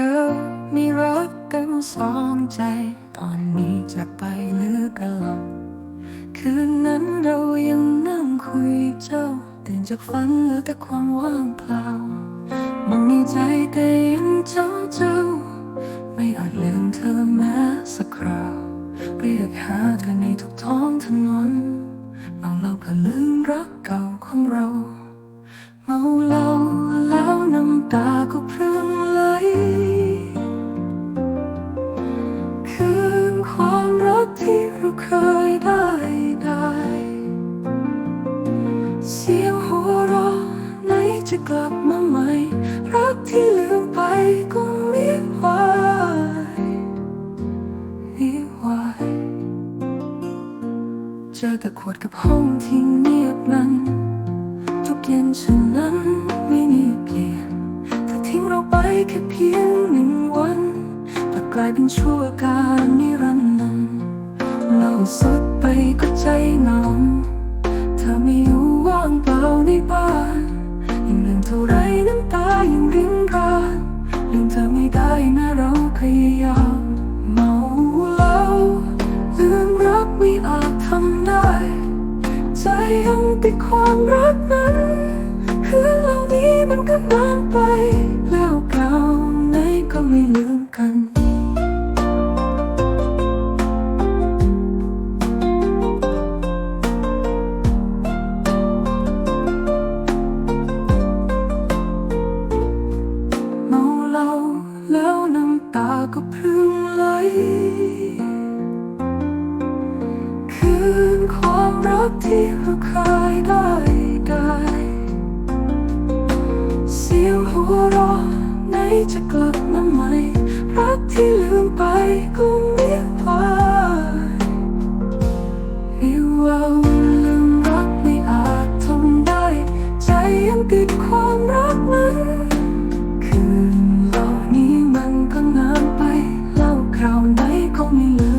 ยมีรักกันสองใจ ตอนนี้จากไปหลือกันหลงคืนนั้นเรายังนั่งคุยเจ้าตื่นจากฝันเหลือแต่ความว่างเปล่ามองในใจแต่ยังเจ้าเจ้า ไม่อาจลืมเธอแม้สักคราวเรียกหาเธอในทุกท้องถนนบางเราก็ลืมรักเก่าของเราเมาเหล้าแล้ว จะกลับมาใหม่ รักที่ลืมไปก็มีไว้มีไว้เจอแต่ขวดกับห้องที่เงียบนั้น ทุกเย็นฉันนั้นไม่มีเปลี่ยนแต่ทิ้งเราไปแค่เพียงหนึ่งวันแต่กลายเป็นชั่วการนิรันดร์นั้นเราสุดไปก็ เท่าไรน้ำตายิ่งรินรานลืมเธอไม่ได้นะเราพยายามเมาเหล้าลืมรักไม่อาจทำได้ ใจยังติดความรักนั้นคือเหล่านี้มันก็นานไป แล้วเก่าไหนก็ไม่เหลือ ก็พึ่งไหล คืนความรักที่เราเคยได้ได้เสียงหัวเราะไหนจะกลับมาใหม่ รักที่ลืมไปก็ me.